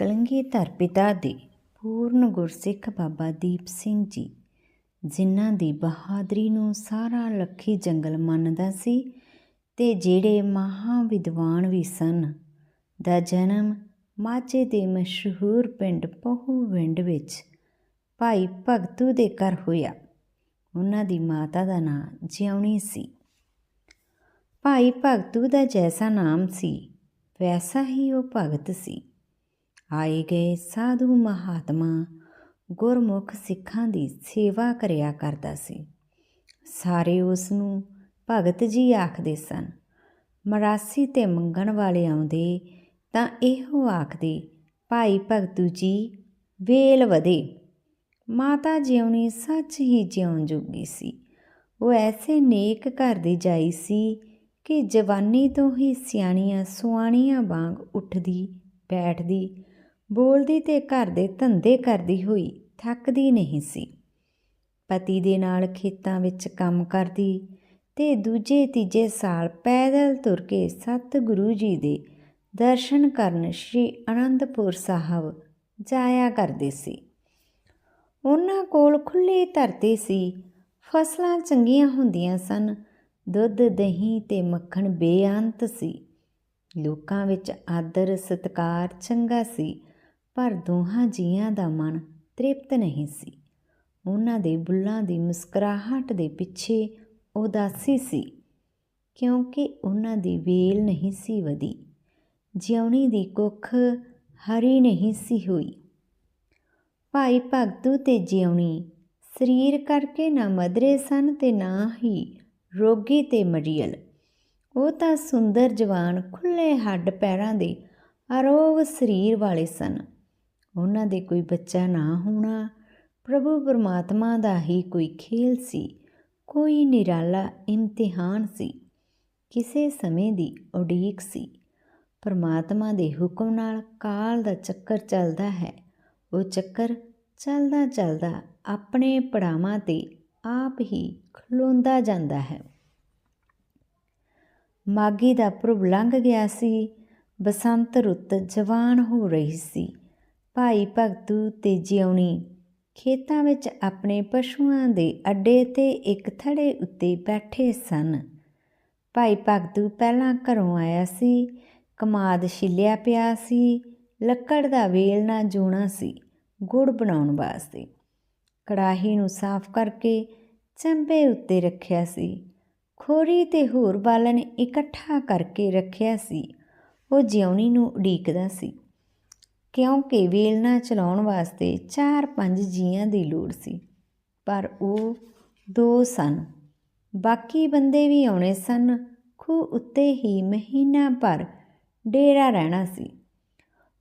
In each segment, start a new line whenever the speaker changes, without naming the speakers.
ਕਲੰਗੀਧਰ ਪਿਤਾ ਦੇ ਪੂਰਨ ਗੁਰਸਿੱਖ ਬਾਬਾ ਦੀਪ ਸਿੰਘ ਜੀ, ਜਿਨ੍ਹਾਂ ਦੀ ਬਹਾਦਰੀ ਨੂੰ ਸਾਰਾ ਲੱਖੀ ਜੰਗਲ ਮੰਨਦਾ ਸੀ ਤੇ ਜਿਹੜੇ ਮਹਾ ਵਿਦਵਾਨ ਵੀ ਸਨ, ਦਾ ਜਨਮ ਮਾਝੇ ਦੇ ਮਸ਼ਹੂਰ ਪਿੰਡ ਪਹੂਵਿੰਡ ਵਿੱਚ ਭਾਈ ਭਗਤੂ ਦੇ ਘਰ ਹੋਇਆ। ਉਹਨਾਂ ਦੀ ਮਾਤਾ ਦਾ ਨਾਂ ਜਿਉਣੀ ਸੀ। ਭਾਈ ਭਗਤੂ ਦਾ ਜੈਸਾ ਨਾਮ ਸੀ, ਵੈਸਾ ਹੀ ਉਹ ਭਗਤ ਸੀ। ਆਏ ਗਏ ਸਾਧੂ ਮਹਾਤਮਾ ਗੁਰਮੁਖ ਸਿੱਖਾਂ ਦੀ ਸੇਵਾ ਕਰਿਆ ਕਰਦਾ ਸੀ। ਸਾਰੇ ਉਸ ਨੂੰ ਭਗਤ ਜੀ ਆਖਦੇ ਸਨ, ਮਰਾਸੀ ਤੇ ਮੰਗਣ ਵਾਲੇ ਆਉਂਦੇ ਤਾਂ ਇਹੋ ਆਖਦੇ, ਭਾਈ ਭਗਤੂ ਜੀ, ਵੇਲ ਵਧੇ। ਮਾਤਾ ਜਿਉਣੀ ਸੱਚ ਹੀ ਜਿਉਣ ਜੁਗੀ ਸੀ। ਉਹ ਐਸੇ ਨੇਕ ਘਰ ਦੀ ਜਾਈ ਸੀ ਕਿ ਜਵਾਨੀ ਤੋਂ ਹੀ ਸਿਆਣੀਆਂ ਸੁਆਣੀਆਂ ਵਾਂਗ ਉੱਠਦੀ, ਬੈਠਦੀ ਬੋਲਦੀ ਤੇ ਘਰ ਦੇ ਧੰਦੇ ਕਰਦੀ ਹੋਈ ਥੱਕਦੀ ਨਹੀਂ ਸੀ। ਪਤੀ ਦੇ ਨਾਲ ਖੇਤਾਂ ਵਿੱਚ ਕੰਮ ਕਰਦੀ ਤੇ ਦੂਜੇ ਤੀਜੇ ਸਾਲ ਪੈਦਲ ਤੁਰ ਕੇ ਸਤਿਗੁਰੂ ਜੀ ਦੇ ਦਰਸ਼ਨ ਕਰਨ ਸ੍ਰੀ ਅਨੰਦਪੁਰ ਸਾਹਿਬ ਜਾਇਆ ਕਰਦੇ ਸੀ। ਉਹਨਾਂ ਕੋਲ ਖੁੱਲੀ ਧਰਤੀ ਸੀ, ਫਸਲਾਂ ਚੰਗੀਆਂ ਹੁੰਦੀਆਂ ਸਨ, ਦੁੱਧ, ਦਹੀਂ ਤੇ ਮੱਖਣ ਬੇਅੰਤ ਸੀ। ਲੋਕਾਂ ਵਿੱਚ ਆਦਰ, ਸਤਕਾਰ ਚੰਗਾ ਸੀ। ਪਰ ਦੋਹਾਂ ਜੀਆਂ ਦਾ ਮਨ ਤ੍ਰਿਪਤ ਨਹੀਂ ਸੀ। ਉਹਨਾਂ ਦੇ ਬੁੱਲਾਂ ਦੀ ਮੁਸਕਰਾਹਟ ਦੇ ਪਿੱਛੇ ਉਦਾਸੀ ਸੀ, ਕਿਉਂਕਿ ਉਹਨਾਂ ਦੀ ਵੇਲ ਨਹੀਂ ਸੀ ਵਧੀ। ਜਿਉਣੀ ਦੀ ਕੁੱਖ ਹਰੀ ਨਹੀਂ ਸੀ ਹੋਈ। ਭਾਈ ਭਗਤੂ ਤੇ ਜਿਉਣੀ ਸਰੀਰ ਕਰਕੇ ਨਾ ਮਦਰੇ ਸਨ ਤੇ ਨਾ ਹੀ ਰੋਗੀ ਤੇ ਮਰੀਅਲ ਉਹ ਤਾਂ ਸੁੰਦਰ ਜਵਾਨ ਖੁੱਲੇ ਹੱਡ ਪੈਰਾਂ ਦੇ ਅਰੋਗ ਸਰੀਰ ਵਾਲੇ ਸਨ। ਉਹਨਾਂ ਦੇ ਕੋਈ ਬੱਚਾ ਨਾ ਹੋਣਾ। ਪ੍ਰਭੂ ਪਰਮਾਤਮਾ ਦਾ ਹੀ ਕੋਈ ਖੇਲ ਸੀ, ਕੋਈ ਨਿਰਾਲਾ ਇਮਤਿਹਾਨ ਸੀ, ਕਿਸੇ ਸਮੇਂ ਦੀ ਉਡੀਕ ਸੀ। ਪਰਮਾਤਮਾ ਦੇ ਹੁਕਮ ਨਾਲ ਕਾਲ ਦਾ ਚੱਕਰ ਚੱਲਦਾ ਹੈ। ਉਹ ਚੱਕਰ ਚੱਲਦਾ ਚੱਲਦਾ ਆਪਣੇ ਪੜਾਵਾਂ ਤੇ ਆਪ ਹੀ ਖਲੋਂਦਾ ਜਾਂਦਾ ਹੈ। ਮਾਗੀ ਦਾ ਪੁਰਬ ਲੰਘ ਗਿਆ ਸੀ। ਬਸੰਤ ਰੁੱਤ ਜਵਾਨ ਹੋ ਰਹੀ ਸੀ। ਭਾਈ ਭਗਤੂ ਤੇ ਜਿਉਣੀ। ਖੇਤਾਂ ਵਿੱਚ ਆਪਣੇ ਪਸ਼ੂਆਂ ਦੇ ਅੱਡੇ ਤੇ ਇੱਕ ਥੜੇ ਉੱਤੇ ਬੈਠੇ ਸਨ। ਭਾਈ ਭਗਤੂ ਪਹਿਲਾਂ ਘਰੋਂ ਆਇਆ ਸੀ। ਕਮਾਦ ਛਿੱਲਿਆ ਪਿਆ ਸੀ। ਲੱਕੜ ਦਾ ਵੇਲ ਨਾ ਜੂਣਾ ਸੀ। ਗੁੜ ਬਣਾਉਣ ਵਾਸਤੇ। ਕੜਾਹੀ ਨੂੰ ਸਾਫ਼ ਕਰਕੇ ਚੰਬੇ ਉੱਤੇ ਰੱਖਿਆ ਸੀ। ਖੋਰੀ ਤੇ ਹੋਰ ਬਾਲਣ ਇਕੱਠਾ ਕਰਕੇ ਰੱਖਿਆ ਸੀ। ਉਹ ਜਿਉਣੀ ਨੂੰ ਉਡੀਕਦਾ ਸੀ। ਕਿਉਂਕਿ ਵੇਲਣਾ ਚਲਾਉਣ ਵਾਸਤੇ 4-5 ਜੀਆਂ ਦੀ ਲੋੜ ਸੀ, ਪਰ ਉਹ ਦੋ ਸਨ। ਬਾਕੀ ਬੰਦੇ ਵੀ ਆਉਣੇ ਸਨ। ਖੂ ਉੱਤੇ ਹੀ ਮਹੀਨਾ ਭਰ ਡੇਰਾ ਰਹਿਣਾ ਸੀ।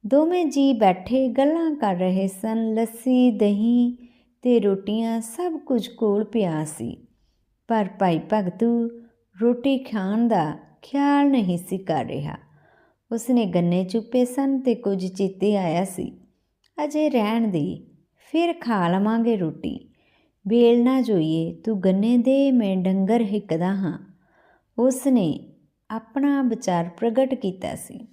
ਦੋਵੇਂ ਜੀ ਬੈਠੇ ਗੱਲਾਂ ਕਰ ਰਹੇ ਸਨ। ਲੱਸੀ, ਦਹੀਂ ਤੇ ਰੋਟੀਆਂ ਸਭ ਕੁਝ ਕੋਲ ਪਿਆ ਸੀ। ਪਰ ਭਾਈ ਭਗਤੂ ਰੋਟੀ ਖਾਣ ਦਾ ਖਿਆਲ ਨਹੀਂ ਸੀ ਕਰ ਰਿਹਾ। ਉਸਨੇ ਗੰਨੇ ਚੁੱਪੇ ਸਨ ਤੇ ਕੁਝ ਚੇਤੇ ਆਇਆ ਸੀ। ਅਜੇ ਰਹਿਣ ਦੇ, ਫਿਰ ਖਾ ਲਵਾਂਗੇ ਰੋਟੀ। ਬੇਲ ਨਾ ਜੋਈਏ, ਤੂੰ ਗੰਨੇ ਦੇ, ਮੈਂ ਡੰਗਰ ਹਿੱਕਦਾ ਹਾਂ। ਉਸਨੇ ਆਪਣਾ ਵਿਚਾਰ ਪ੍ਰਗਟ ਕੀਤਾ ਸੀ।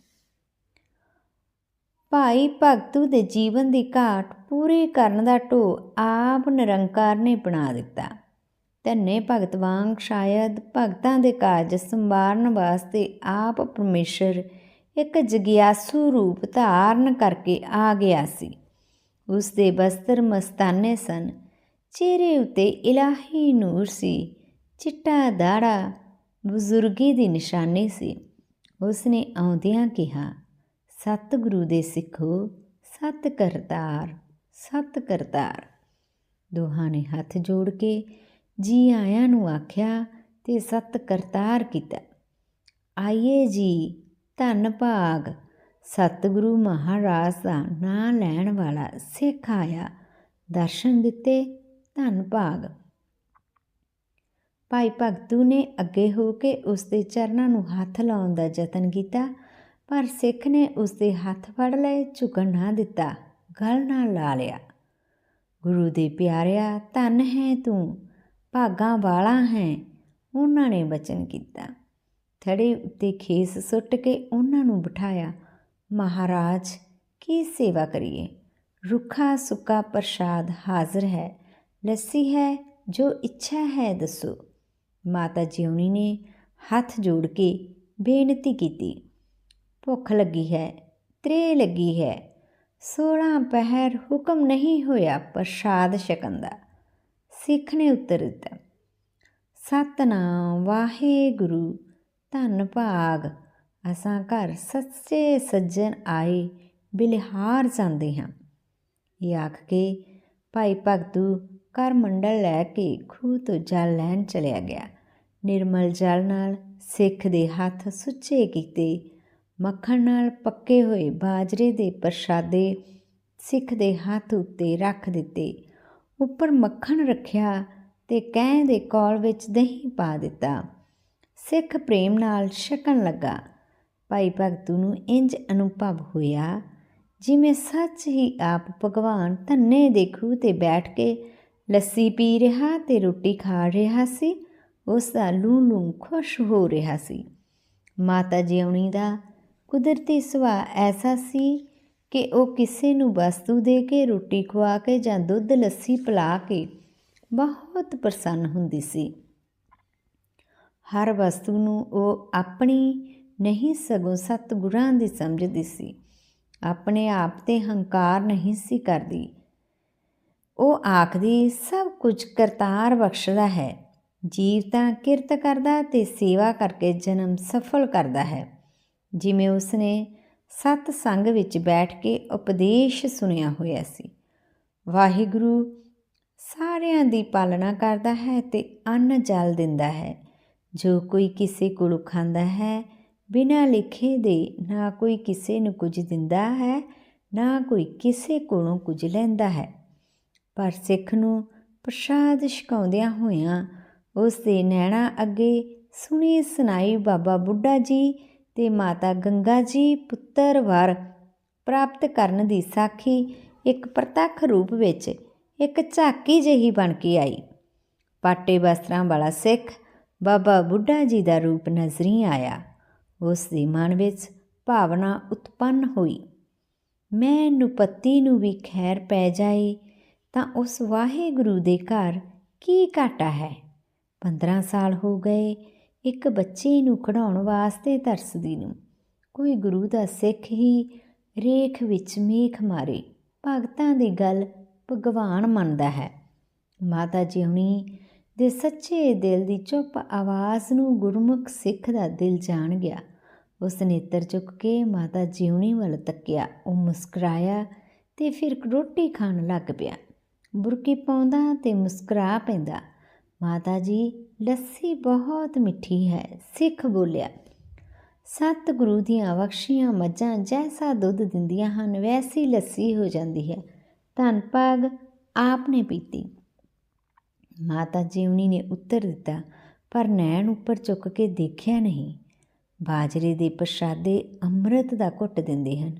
ਭਾਈ ਭਗਤੂ ਦੇ ਜੀਵਨ ਦੀ ਘਾਟ ਪੂਰੀ ਕਰਨ ਦਾ ਢੋ ਆਪ ਨਿਰੰਕਾਰ ਨੇ ਬਣਾ ਦਿੱਤਾ। ਧੰਨੇ ਭਗਤ ਵਾਂਗ ਸ਼ਾਇਦ ਭਗਤਾਂ ਦੇ ਕਾਰਜ ਸੰਭਾਲਣ ਵਾਸਤੇ ਆਪ ਪਰਮੇਸ਼ਰ ਇੱਕ ਜਗਿਆਸੂ ਰੂਪ ਧਾਰਨ ਕਰਕੇ ਆ ਗਿਆ ਸੀ। ਉਸ ਦੇ ਬਸਤਰ ਮਸਤਾਨੇ ਸਨ। ਚਿਹਰੇ ਉਤੇ ਇਲਾਹੀ ਨੂਰ ਸੀ। ਚਿੱਟਾ ਦਾੜਾ ਬਜ਼ੁਰਗੀ ਦੀ ਨਿਸ਼ਾਨੀ ਸੀ। ਉਸ ਨੇ ਆਉਂਦਿਆਂ ਕਿਹਾ, ਸਤਿਗੁਰੂ ਦੇ ਸਿੱਖੋ ਸਤ ਕਰਤਾਰ ਸਤ ਕਰਤਾਰ ਦੋਹਾਂ ਨੇ ਹੱਥ ਜੋੜ ਕੇ ਜੀ ਆਇਆਂ ਨੂੰ ਆਖਿਆ ਤੇ ਸਤ ਕਰਤਾਰ ਕੀਤਾ। ਆਈਏ ਜੀ ਧੰਨ ਭਾਗ। ਸਤਿਗੁਰੂ ਮਹਾਰਾਜ ਦਾ ਨਾਂ ਲੈਣ ਵਾਲਾ ਸਿੱਖ ਆਇਆ। ਦਰਸ਼ਨ ਦਿੱਤੇ, ਧੰਨ ਭਾਗ। ਭਾਈ ਭਗਤੂ ਨੇ ਅੱਗੇ ਹੋ ਕੇ ਉਸ ਦੇ ਚਰਨਾਂ ਨੂੰ ਹੱਥ ਲਾਉਣ ਦਾ ਯਤਨ ਕੀਤਾ, ਪਰ ਸਿੱਖ ਨੇ ਉਸ ਦੇ ਹੱਥ ਫੜ ਲਏ, ਝੁਕਣ ਨਾ ਦਿੱਤਾ, ਗਲ ਨਾਲ ਲਾ ਲਿਆ। ਗੁਰੂ ਦੇ ਪਿਆਰਿਆ, ਧੰਨ ਹੈ ਤੂੰ, ਭਾਗਾਂ ਵਾਲਾ ਹੈ, ਉਹਨਾਂ ਨੇ ਬਚਨ ਕੀਤਾ। ਥੜੇ ਉੱਤੇ ਖੇਸ ਸੁੱਟ ਕੇ ਉਹਨਾਂ ਨੂੰ ਬਿਠਾਇਆ, ਮਹਾਰਾਜ, ਕੀ ਸੇਵਾ ਕਰੀਏ? ਰੁੱਖਾ ਸੁੱਕਾ ਪ੍ਰਸ਼ਾਦ ਹਾਜ਼ਰ ਹੈ, ਲੱਸੀ ਹੈ, ਜੋ ਇੱਛਾ ਹੈ ਦੱਸੋ। ਮਾਤਾ ਜਿਉਣੀ ਨੇ ਹੱਥ ਜੋੜ ਕੇ ਬੇਨਤੀ ਕੀਤੀ, ਭੁੱਖ ਲੱਗੀ ਹੈ ਤ੍ਰੇ ਲੱਗੀ ਹੈ 16 ਪਹਿਰ ਹੁਕਮ ਨਹੀਂ ਹੋਇਆ ਪ੍ਰਸ਼ਾਦ ਛਕਣ ਦਾ। ਸਿੱਖ ਨੇ ਉੱਤਰ ਦਿੱਤਾ, ਸਤਨਾਮ ਵਾਹਿਗੁਰੂ ਧੰਨ ਭਾਗ। ਅਸਾਂ ਘਰ ਸੱਚੇ ਸੱਜਣ ਆਏ ਬਿਲਹਾਰ ਜਾਂਦੇ ਹਾਂ। ਇਹ ਆਖ ਕੇ ਭਾਈ ਭਗਤੂ ਕਰ ਮੰਡਲ ਲੈ ਕੇ ਖੂਹ ਤੋਂ ਜਲ ਲੈਣ ਚਲਿਆ ਗਿਆ। ਨਿਰਮਲ ਜਲ ਨਾਲ ਸਿੱਖ ਦੇ ਹੱਥ ਸੁੱਚੇ ਕੀਤੇ। ਮੱਖਣ ਨਾਲ ਪੱਕੇ ਹੋਏ ਬਾਜਰੇ ਦੇ ਪ੍ਰਸ਼ਾਦੇ ਸਿੱਖ ਦੇ ਹੱਥ ਉੱਤੇ ਰੱਖ ਦਿੱਤੇ। ਉੱਪਰ ਮੱਖਣ ਰੱਖਿਆ ਤੇ ਕਹਿ ਦੇ ਕੌਲ ਵਿੱਚ ਦਹੀਂ ਪਾ ਦਿੱਤਾ। ਸਿੱਖ ਪ੍ਰੇਮ ਨਾਲ ਛਕਣ ਲੱਗਾ। ਭਾਈ ਭਗਤੂ ਨੂੰ ਇੰਜ ਅਨੁਭਵ ਹੋਇਆ, ਜਿਵੇਂ ਸੱਚ ਹੀ ਆਪ ਭਗਵਾਨ ਧੰਨੇ ਦੇਖੂ ਤੇ ਬੈਠ ਕੇ ਲੱਸੀ ਪੀ ਰਿਹਾ ਤੇ ਰੋਟੀ ਖਾ ਰਿਹਾ ਸੀ, ਉਸ ਦਾ ਲੂ ਲੂ ਖੁਸ਼ ਹੋ ਰਿਹਾ ਸੀ। ਮਾਤਾ ਜਿਉਣੀ ਦਾ ਕੁਦਰਤੀ ਸੁਭਾਅ ਐਸਾ ਸੀ ਕਿ ਉਹ ਕਿਸੇ ਨੂੰ ਵਸਤੂ ਦੇ ਕੇ, ਰੋਟੀ ਖਵਾ ਕੇ ਜਾਂ ਦੁੱਧ ਲੱਸੀ ਪਿਲਾ ਕੇ ਬਹੁਤ ਪ੍ਰਸੰਨ ਹੁੰਦੀ ਸੀ। ਹਰ ਵਸਤੂ ਨੂੰ ਉਹ ਆਪਣੀ ਨਹੀਂ, ਸਗੋਂ ਸਤਿਗੁਰਾਂ ਦੀ ਸਮਝਦੀ ਸੀ। ਆਪਣੇ ਆਪ ਤੇ ਹੰਕਾਰ ਨਹੀਂ ਸੀ ਕਰਦੀ। ਉਹ ਆਖਦੀ, ਸਭ ਕੁਝ ਕਰਤਾਰ ਬਖਸ਼ਦਾ ਹੈ। ਜੀਵ ਤਾਂ ਕਿਰਤ ਕਰਦਾ ਤੇ ਸੇਵਾ ਕਰਕੇ ਜਨਮ ਸਫਲ ਕਰਦਾ ਹੈ। ਜਿਵੇਂ ਉਸਨੇ ਸਤ ਸੰਗ ਵਿੱਚ ਬੈਠ ਕੇ ਉਪਦੇਸ਼ ਸੁਨਿਆ ਹੋਇਆ ਸੀ। ਵਾਹਿਗੁਰੂ ਸਾਰਿਆਂ ਦੀ ਪਾਲਣਾ ਕਰਦਾ ਹੈ ਤੇ ਅੰਨ ਜਲ ਦਿੰਦਾ ਹੈ। ਜੋ ਕੋਈ ਕਿਸੇ ਕੋਲੋਂ ਖਾਂਦਾ ਹੈ, ਬਿਨਾਂ ਲਿਖੇ ਦੇ ਨਾ ਕੋਈ ਕਿਸੇ ਨੂੰ ਕੁਝ ਦਿੰਦਾ ਹੈ, ਨਾ ਕੋਈ ਕਿਸੇ ਕੋਲੋਂ ਕੁਝ ਲੈਂਦਾ ਹੈ। ਪਰ ਸਿੱਖ ਨੂੰ ਪ੍ਰਸ਼ਾਦ ਛਕਾਉਂਦਿਆਂ ਹੋਇਆਂ ਉਸ ਦੇ ਨੈਣਾ ਅੱਗੇ ਸੁਣੀ ਸੁਨਾਈ ਬਾਬਾ ਬੁੱਢਾ ਜੀ ਤੇ ਮਾਤਾ ਗੰਗਾ ਜੀ ਪੁੱਤਰ ਵਰ ਪ੍ਰਾਪਤ ਕਰਨ ਦੀ ਸਾਖੀ ਇੱਕ ਪ੍ਰਤੱਖ ਰੂਪ ਵਿੱਚ ਇੱਕ ਝਾਕੀ ਜਿਹੀ ਬਣ ਕੇ ਆਈ। ਪਾਟੇ ਵਸਤਰਾਂ ਵਾਲਾ ਸਿੱਖ ਬਾਬਾ ਬੁੱਢਾ ਜੀ ਦਾ ਰੂਪ ਨਜ਼ਰੀ ਆਇਆ। ਉਸ ਦੇ ਮਨ ਵਿੱਚ ਭਾਵਨਾ ਉਤਪੰਨ ਹੋਈ। ਮੈਂ ਨੁਪਤੀ ਨੂੰ ਵੀ ਖੈਰ ਪੈ ਜਾਏ, ਤਾਂ ਉਸ ਵਾਹਿਗੁਰੂ ਦੇ ਘਰ ਕੀ ਘਾਟਾ ਹੈ? 15 ਸਾਲ ਹੋ ਗਏ ਇੱਕ ਬੱਚੇ ਨੂੰ ਖੜਾਉਣ ਵਾਸਤੇ ਤਰਸਦੀ ਨੂੰ। ਕੋਈ ਗੁਰੂ ਦਾ ਸਿੱਖ ਹੀ ਰੇਖ ਵਿੱਚ ਮੇਖ ਮਾਰੇ। ਭਗਤਾਂ ਦੀ ਗੱਲ ਭਗਵਾਨ ਮੰਨਦਾ ਹੈ। ਮਾਤਾ ਜਿਉਣੀ ਦੇ ਸੱਚੇ ਦਿਲ ਦੀ ਚੁੱਪ ਆਵਾਜ਼ ਨੂੰ ਗੁਰਮੁਖ ਸਿੱਖ ਦਾ ਦਿਲ ਜਾਣ ਗਿਆ। ਉਸ ਨੇਤਰ ਚੁੱਕ ਕੇ ਮਾਤਾ ਜਿਉਣੀ ਵੱਲ ਤੱਕਿਆ। ਉਹ ਮੁਸਕਰਾਇਆ ਤੇ ਫਿਰ ਰੋਟੀ ਖਾਣ ਲੱਗ ਪਿਆ। ਬੁਰਕੀ ਪਾਉਂਦਾ ਤੇ ਮੁਸਕਰਾ ਪੈਂਦਾ। ਮਾਤਾ ਜੀ, ਲੱਸੀ ਬਹੁਤ ਮਿੱਠੀ ਹੈ, ਸਿੱਖ ਬੋਲਿਆ। ਸਤ ਗੁਰੂ ਦੀਆਂ ਬਖਸ਼ੀਆਂ ਮੱਝਾਂ ਜੈਸਾ ਦੁੱਧ ਦਿੰਦੀਆਂ ਹਨ, ਵੈਸੀ ਲੱਸੀ ਹੋ ਜਾਂਦੀ ਹੈ। ਧੰਨ ਭਾਗ, ਆਪ ਨੇ ਪੀਤੀ। ਮਾਤਾ ਜੀਵਨੀ ਨੇ ਉੱਤਰ ਦਿੱਤਾ, ਪਰ ਨੈਣ ਉੱਪਰ ਚੁੱਕ ਕੇ ਦੇਖਿਆ ਨਹੀਂ। ਬਾਜਰੇ ਦੇ ਪ੍ਰਸ਼ਾਦੇ ਅੰਮ੍ਰਿਤ ਦਾ ਘੁੱਟ ਦਿੰਦੇ ਹਨ।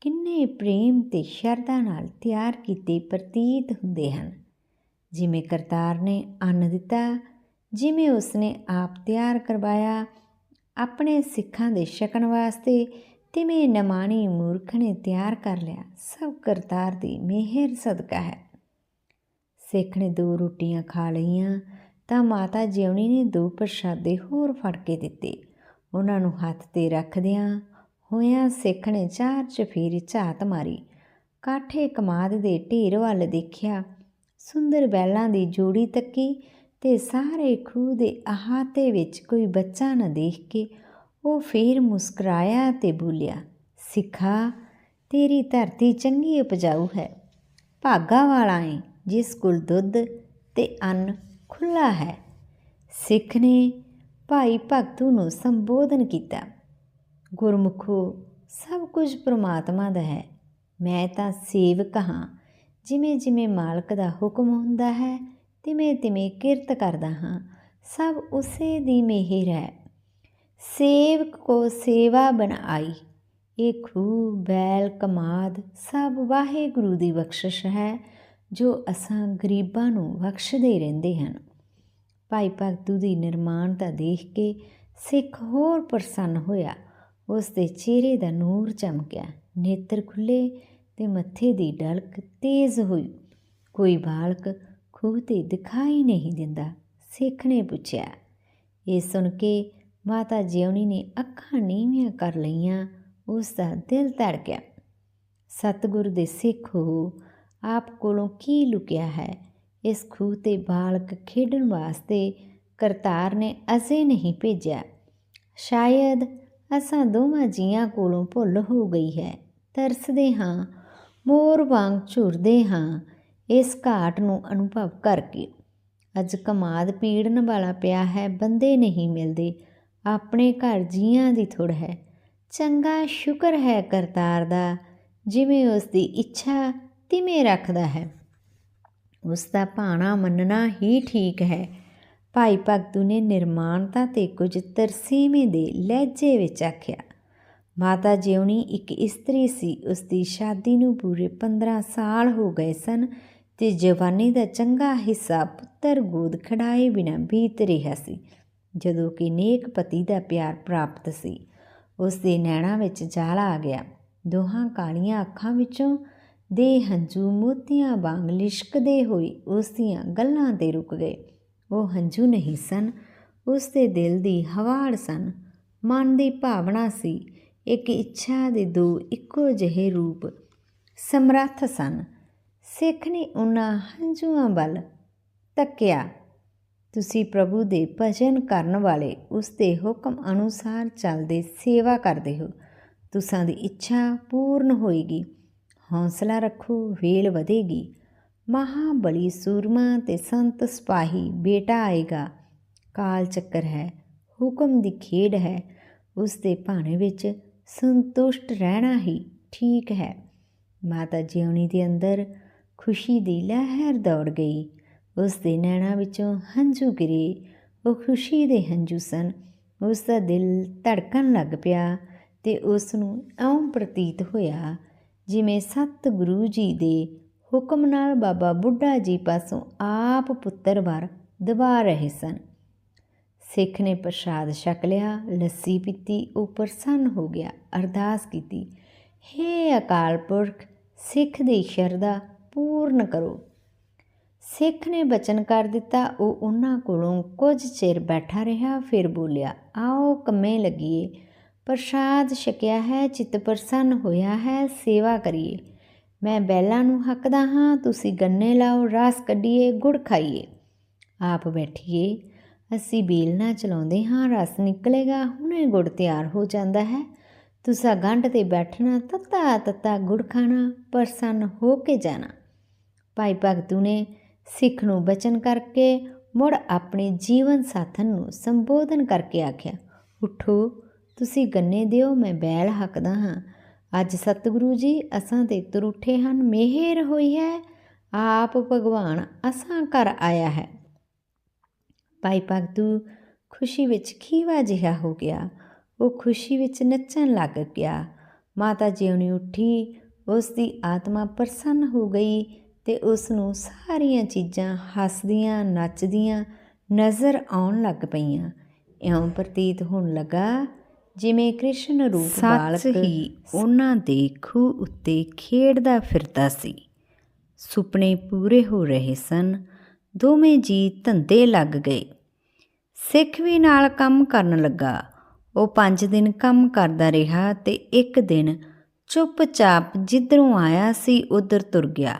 ਕਿੰਨੇ ਪ੍ਰੇਮ ਤੇ ਸ਼ਰਧਾ ਨਾਲ ਤਿਆਰ ਕੀਤੇ ਪ੍ਰਤੀਤ ਹੁੰਦੇ ਹਨ। ਜਿਵੇਂ ਕਰਤਾਰ ਨੇ ਅੰਨ ਦਿੱਤਾ, ਜਿਵੇਂ ਉਸਨੇ ਆਪ ਤਿਆਰ ਕਰਵਾਇਆ, ਆਪਣੇ ਸਿੱਖਾਂ ਦੇ ਛਕਣ ਵਾਸਤੇ, ਤਿਵੇਂ ਨਮਾਣੀ ਮੂਰਖ ਨੇ ਤਿਆਰ ਕਰ ਲਿਆ। ਸਭ ਕਰਤਾਰ ਦੀ ਮਿਹਰ ਸਦਕਾ ਹੈ। ਸਿੱਖ ਨੇ ਦੋ ਰੋਟੀਆਂ ਖਾ ਲਈਆਂ, ਤਾਂ ਮਾਤਾ ਜਿਉਣੀ ਨੇ ਦੋ ਪ੍ਰਸ਼ਾਦੇ ਹੋਰ ਫੜ ਕੇ ਦਿੱਤੇ। ਉਹਨਾਂ ਨੂੰ ਹੱਥ ਤੇ ਰੱਖਦਿਆਂ ਹੋਇਆਂ ਸਿੱਖ ਨੇ ਚਾਰ ਚਫੇਰੀ ਝਾਤ ਮਾਰੀ। ਕਾਠੇ ਕਮਾਦ ਦੇ ਢੇਰ ਵੱਲ ਦੇਖਿਆ, ਸੁੰਦਰ ਬੈਲਾਂ ਦੀ ਜੋੜੀ ਤੱਕੀ ਤੇ ਸਾਰੇ ਖੂਹ ਦੇ ਅਹਾਤੇ ਵਿੱਚ ਕੋਈ ਬੱਚਾ ਨਾ ਦੇਖ ਕੇ ਉਹ ਫੇਰ ਮੁਸਕਰਾਇਆ ਤੇ ਬੋਲਿਆ, ਸਿੱਖਾ, ਤੇਰੀ ਧਰਤੀ ਚੰਗੀ ਉਪਜਾਊ ਹੈ, ਭਾਗਾ ਵਾਲਾ ਏ। ਜਿਸ ਕੋਲ ਦੁੱਧ ਤੇ ਅੰਨ ਖੁੱਲਾ ਹੈ, ਸਿੱਖ ਨੇ ਭਾਈ ਭਗਤੂ ਨੂੰ ਸੰਬੋਧਨ ਕੀਤਾ, ਗੁਰਮੁਖੋ, ਸਭ ਕੁਝ ਪ੍ਰਮਾਤਮਾ ਦਾ ਹੈ, ਮੈਂ ਤਾਂ ਸੇਵਕ ਹਾਂ। ਜਿਵੇਂ ਜਿਵੇਂ ਮਾਲਕ ਦਾ ਹੁਕਮ ਹੁੰਦਾ ਹੈ ਤਿਵੇਂ ਤਿਵੇਂ ਕਿਰਤ ਕਰਦਾ ਹਾਂ। ਸਭ ਉਸੇ ਦੀ ਮਿਹਰ ਹੈ। ਸੇਵਕ ਕੋ ਸੇਵਾ ਬਣਾਈ ਇਹ ਖੂ ਬੈਲ ਕਮਾਦ ਸਭ ਵਾਹਿਗੁਰੂ ਦੀ ਬਖਸ਼ਿਸ਼ ਹੈ। ਜੋ ਅਸਾਂ ਗਰੀਬਾਂ ਨੂੰ ਬਖਸ਼ਦੇ ਰਹਿੰਦੇ ਹਨ। ਭਾਈ ਭਗਤੂ ਦੀ ਨਿਰਮਾਣਤਾ ਦੇਖ ਕੇ ਸਿੱਖ ਹੋਰ ਪ੍ਰਸੰਨ ਹੋਇਆ। ਉਸ ਦੇ ਚਿਹਰੇ ਦਾ ਨੂਰ ਚਮਕਿਆ। ਨੇਤਰ ਖੁੱਲੇ ਤੇ ਮੱਥੇ ਦੀ ਡਲਕ ਤੇਜ਼ ਹੋਈ। ਕੋਈ ਬਾਲਕ ਖੂਹ ਤੇ ਦਿਖਾਈ ਨਹੀਂ ਦਿੰਦਾ। ਸਿੱਖ ਨੇ ਪੁੱਛਿਆ, ਇਹ ਸੁਣ ਕੇ ਮਾਤਾ ਜਿਉਣੀ ਨੇ ਅੱਖਾਂ ਨੀਵੀਆਂ ਕਰ ਲਈਆਂ, ਉਸ ਦਾ ਦਿਲ ਧੜਕਿਆ। ਸਤਿਗੁਰ ਦੇ ਸਿੱਖ ਹੋ ਆਪ ਕੋਲੋਂ ਕੀ ਲੁਕਿਆ ਹੈ? ਇਸ ਖੂਹ ਤੇ ਬਾਲਕ ਖੇਡਣ ਵਾਸਤੇ ਕਰਤਾਰ ਨੇ ਅਜੇ ਨਹੀਂ ਭੇਜਿਆ। ਸ਼ਾਇਦ ਅਸਾਂ ਦੋਵਾਂ ਜੀਆਂ ਕੋਲੋਂ ਭੁੱਲ ਹੋ ਗਈ ਹੈ। ਤਰਸਦੇ ਹਾਂ, ਮੋਰ ਵਾਂਗ ਝੁਰਦੇ ਹਾਂ ਇਸ ਘਾਟ ਨੂੰ ਅਨੁਭਵ ਕਰਕੇ। ਅੱਜ ਕਮਾਦ ਪੀੜਨ ਵਾਲਾ ਪਿਆ ਹੈ, ਬੰਦੇ ਨਹੀਂ ਮਿਲਦੇ। ਆਪਣੇ ਘਰ ਜੀਆਂ ਦੀ ਥੁੜ ਹੈ। ਚੰਗਾ ਸ਼ੁਕਰ ਹੈ ਕਰਤਾਰ ਦਾ, ਜਿਵੇਂ ਉਸ ਦੀ ਇੱਛਾ ਤਿਵੇਂ ਰੱਖਦਾ ਹੈ? ਉਸ ਦਾ ਭਾਣਾ ਮੰਨਣਾ ਹੀ ਠੀਕ ਹੈ। ਭਾਈ ਭਗਤੂ ਨੇ ਨਿਰਮਾਣਤਾ ਤੇ ਕੁਝ ਤਰਸੀਵੇਂ ਦੇ ਲਹਿਜੇ ਵਿੱਚ ਆਖਿਆ, ਮਾਤਾ ਜਿਉਣੀ ਇੱਕ ਇਸਤਰੀ ਸੀ ਉਸ ਦੀ ਸ਼ਾਦੀ ਨੂੰ ਪੂਰੇ 15 ਸਾਲ ਹੋ ਗਏ ਸਨ ਤੇ ਜਵਾਨੀ ਦਾ ਚੰਗਾ ਹਿੱਸਾ ਪੁੱਤਰ ਗੋਦ ਖੜਾਏ ਬਿਨਾ ਬੀਤ ਰਿਹਾ ਸੀ, ਜਦੋਂ ਕਿ ਨੇਕ ਪਤੀ ਦਾ ਪਿਆਰ ਪ੍ਰਾਪਤ ਸੀ। ਉਸ ਦੇ ਨੈਣਾ ਵਿੱਚ ਜਾਲ ਆ ਗਿਆ। ਦੋਹਾਂ ਕਾਲੀਆਂ ਅੱਖਾਂ ਵਿੱਚੋਂ ਦੇ ਹੰਝੂ ਮੋਤੀਆਂ ਵਾਂਗ ਲਿਸ਼ਕਦੇ ਹੋਏ ਉਸ ਦੀਆਂ ਗੱਲਾਂ ਤੇ ਰੁਕ ਗਏ। ਉਹ ਹੰਝੂ ਨਹੀਂ ਸਨ, ਉਸ ਦੇ ਦਿਲ ਦੀ ਹਵਾੜ ਸਨ। ਮਨ ਦੀ ਭਾਵਨਾ ਸੀ, ਇੱਕ ਇੱਛਾ ਦੇ ਦੋ ਇੱਕੋ ਜਿਹੇ ਰੂਪ ਸਮਰੱਥ ਸਨ। ਸਿੱਖ ਨੇ ਉਹਨਾਂ ਹੰਝੂਆਂ ਵੱਲ ਤੱਕਿਆ। ਤੁਸੀਂ ਪ੍ਰਭੂ ਦੇ ਭਜਨ ਕਰਨ ਵਾਲੇ ਉਸ ਦੇ ਹੁਕਮ ਅਨੁਸਾਰ ਚੱਲਦੇ ਸੇਵਾ ਕਰਦੇ ਹੋ। ਤੁਸਾਂ ਦੀ ਇੱਛਾ ਪੂਰਨ ਹੋਏਗੀ। ਹੌਸਲਾ ਰੱਖੋ, ਵੇਲ ਵਧੇਗੀ। ਮਹਾਬਲੀ ਸੂਰਮਾ ਤੇ ਸੰਤ ਸਿਪਾਹੀ, ਬੇਟਾ ਆਏਗਾ। ਕਾਲ ਚੱਕਰ ਹੈ, ਹੁਕਮ ਦੀ ਖੇਡ ਹੈ। ਉਸ ਦੇ ਭਾਣੇ ਵਿੱਚ ਸੰਤੁਸ਼ਟ ਰਹਿਣਾ ਹੀ ਠੀਕ ਹੈ। ਮਾਤਾ ਜਿਉਣੀ ਦੇ ਅੰਦਰ ਖੁਸ਼ੀ ਦੀ ਲਹਿਰ ਦੌੜ ਗਈ। ਉਸ ਦੇ ਨੈਣਾਂ ਵਿੱਚੋਂ ਹੰਝੂ ਗਿਰੇ। ਉਹ ਖੁਸ਼ੀ ਦੇ ਹੰਝੂ ਸਨ। ਉਸ ਦਾ ਦਿਲ ਧੜਕਣ ਲੱਗ ਪਿਆ ਤੇ ਉਸ ਨੂੰ ਇਉਂ ਪ੍ਰਤੀਤ ਹੋਇਆ ਜਿਵੇਂ ਸਤ ਗੁਰੂ ਜੀ ਦੇ ਹੁਕਮ ਨਾਲ ਬਾਬਾ ਬੁੱਢਾ ਜੀ ਪਾਸੋਂ ਆਪ ਪੁੱਤਰ ਵਰ ਦਬਾ ਰਹੇ ਸਨ। ਸਿੱਖ ਨੇ ਪ੍ਰਸ਼ਾਦ ਛਕ ਲਿਆ, ਲੱਸੀ ਪੀਤੀ ਉਹ ਪ੍ਰਸੰਨ ਹੋ ਗਿਆ, ਅਰਦਾਸ ਕੀਤੀ। ਹੇ ਅਕਾਲ ਪੁਰਖ, ਸਿੱਖ ਦੀ ਸ਼ਰਧਾ ਪੂਰਨ ਕਰੋ। ਸਿੱਖ ਨੇ ਬਚਨ ਕਰ ਦਿੱਤਾ, ਉਹ ਉਹਨਾਂ ਕੋਲੋਂ ਕੁਝ ਚਿਰ ਬੈਠਾ ਰਿਹਾ, ਫਿਰ ਬੋਲਿਆ, ਆਓ ਕੰਮੇ ਲੱਗੀਏ। ਪ੍ਰਸ਼ਾਦ ਛਕਿਆ ਹੈ, ਚਿੱਤ ਪ੍ਰਸੰਨ ਹੋਇਆ ਹੈ, ਸੇਵਾ ਕਰੀਏ। ਮੈਂ ਬੈਲਾਂ ਨੂੰ ਹੱਕਦਾ ਹਾਂ, ਤੁਸੀਂ ਗੰਨੇ ਲਾਓ, ਰਸ ਕੱਢੀਏ, ਗੁੜ ਖਾਈਏ। ਆਪ ਬੈਠੀਏ, ਅਸੀਂ ਬੇਲ ਚਲਾਉਂਦੇ ਹਾਂ, ਰਸ ਨਿਕਲੇਗਾ, ਹੁਣੇ ਗੁੜ ਤਿਆਰ ਹੋ ਜਾਂਦਾ ਹੈ। ਤੁਸਾਂ ਗੰਢ ਤੇ ਬੈਠਣਾ, ਤੱਤਾ ਤੱਤਾ ਗੁੜ ਖਾਣਾ, ਪ੍ਰਸੰਨ ਹੋ ਕੇ ਜਾਣਾ। ਭਾਈ ਭਗਤੂ ਨੇ ਸਿੱਖ ਨੂੰ ਬਚਨ ਕਰਕੇ ਮੁੜ ਆਪਣੇ ਜੀਵਨ ਸਾਥਨ ਨੂੰ ਸੰਬੋਧਨ ਕਰਕੇ ਆਖਿਆ, ਉਠੋ ਤੁਸੀਂ ਗੰਨੇ ਦਿਓ, ਮੈਂ ਬੈਲ ਹੱਕਦਾ ਹਾਂ। ਅੱਜ ਸਤਿਗੁਰੂ ਜੀ, ਅਸਾਂ ਤੇ ਤਰੁੱਠੇ ਹਨ, ਮਿਹਰ ਹੋਈ ਹੈ। ਆਪ ਭਗਵਾਨ ਅਸਾਂ ਘਰ ਆਇਆ ਹੈ। ਭਾਈ ਭਗਤੂ, ਖੁਸ਼ੀ ਵਿੱਚ ਖੀਵਾ ਜਿਹਾ ਹੋ ਗਿਆ। ਉਹ ਖੁਸ਼ੀ ਵਿੱਚ ਨੱਚਣ ਲੱਗ ਗਿਆ ਮਾਤਾ ਜਿਉਣੀ ਉੱਠੀ, ਉਸ ਦੀ ਆਤਮਾ ਪ੍ਰਸੰਨ ਹੋ ਗਈ ਤੇ ਉਸ ਨੂੰ ਸਾਰੀਆਂ ਚੀਜ਼ਾਂ ਹੱਸਦੀਆਂ, ਨੱਚਦੀਆਂ ਨਜ਼ਰ ਆਉਣ ਲੱਗ ਪਈਆਂ। ਇਉਂ ਪ੍ਰਤੀਤ ਹੋਣ ਲੱਗਾ ਜਿਵੇਂ ਕ੍ਰਿਸ਼ਨ ਰੂਪ ਬਾਲਕ ਹੀ ਉਹਨਾਂ ਦੇ ਖੂਹ ਉੱਤੇ ਖੇਡਦਾ ਫਿਰਦਾ ਸੀ। ਸੁਪਨੇ ਪੂਰੇ ਹੋ ਰਹੇ ਸਨ। ਦੋਵੇਂ ਜੀ ਧੰਦੇ ਲੱਗ ਗਏ। ਸਿੱਖ ਵੀ ਨਾਲ ਕੰਮ ਕਰਨ ਲੱਗਾ। ਉਹ 5 ਦਿਨ ਕੰਮ ਕਰਦਾ ਰਿਹਾ ਤੇ ਇੱਕ ਦਿਨ ਚੁੱਪਚਾਪ ਜਿੱਧਰੋਂ ਆਇਆ ਸੀ ਉਧਰ ਤੁਰ ਗਿਆ।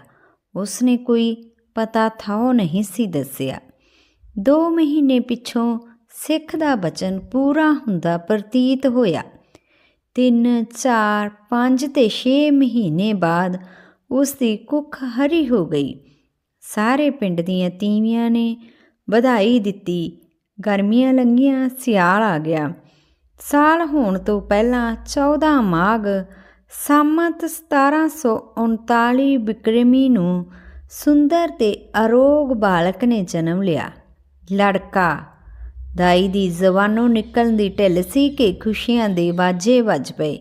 ਉਸਨੇ ਕੋਈ ਪਤਾ ਥਾਓ ਨਹੀਂ ਸੀ ਦੱਸਿਆ। 2 ਮਹੀਨੇ ਪਿੱਛੋਂ ਸਿੱਖ ਦਾ ਬਚਨ ਪੂਰਾ ਹੁੰਦਾ ਪ੍ਰਤੀਤ ਹੋਇਆ। 3 4 5 ਤੇ 6 ਮਹੀਨੇ ਬਾਅਦ ਉਸ ਦੀ ਕੁੱਖ ਹਰੀ ਹੋ ਗਈ। ਸਾਰੇ ਪਿੰਡ ਦੀਆਂ ਤੀਵੀਆਂ ਨੇ ਵਧਾਈ ਦਿੱਤੀ। ਗਰਮੀਆਂ ਲੰਘੀਆਂ, ਸਿਆਲ ਆ ਗਿਆ। ਸਾਲ ਹੋਣ ਤੋਂ ਪਹਿਲਾਂ 14 ਮਾਘ ਸੰਮਤ 1739 ਬਿਕਰਮੀ ਨੂੰ ਸੁੰਦਰ ਤੇ ਅਰੋਗ ਬਾਲਕ ਨੇ ਜਨਮ ਲਿਆ। ਲੜਕਾ ਦਾਈ ਦੀ ਜ਼ਬਾਨੋਂ ਨਿਕਲਣ ਦੀ ਢਿੱਲ ਸੀ ਕਿ ਖੁਸ਼ੀਆਂ ਦੇ ਵਾਜੇ ਵੱਜ ਪਏ।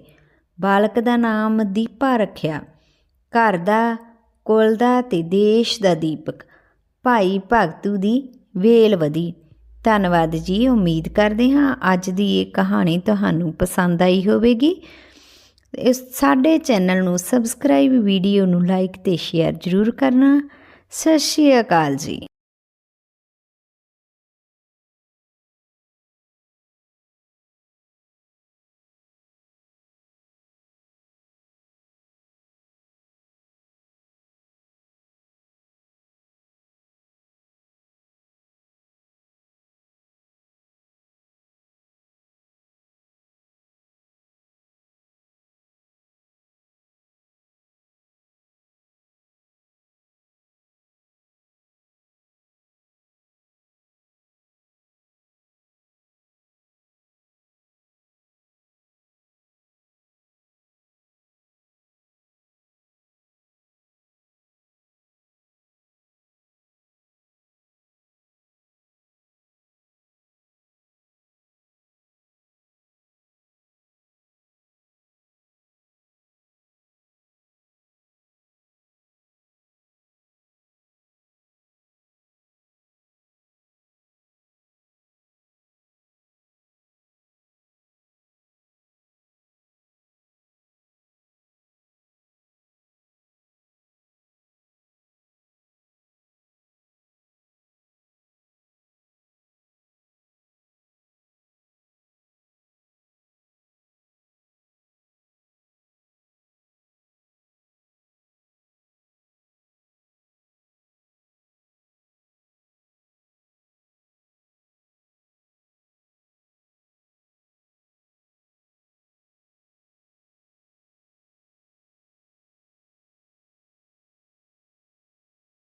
ਬਾਲਕ ਦਾ ਨਾਮ ਦੀਪਾ ਰੱਖਿਆ। ਘਰ ਦਾ, ਕੁਲ ਦਾ ਤੇ ਦੇਸ਼ ਦਾ ਦੀਪਕ। ਭਾਈ ਭਗਤੂ ਦੀ ਵੇਲ ਵਧੀ। ਧੰਨਵਾਦ ਜੀ, ਉਮੀਦ ਕਰਦੇ ਹਾਂ ਅੱਜ ਦੀ ਇਹ ਕਹਾਣੀ ਤੁਹਾਨੂੰ ਪਸੰਦ ਆਈ ਹੋਵੇਗੀ। ਇਸ ਸਾਡੇ ਚੈਨਲ ਨੂੰ ਸਬਸਕ੍ਰਾਈਬ, ਵੀਡੀਓ ਨੂੰ ਲਾਈਕ ਤੇ ਸ਼ੇਅਰ ਜ਼ਰੂਰ ਕਰਨਾ। ਸਤਿ ਸ਼੍ਰੀ ਅਕਾਲ ਜੀ।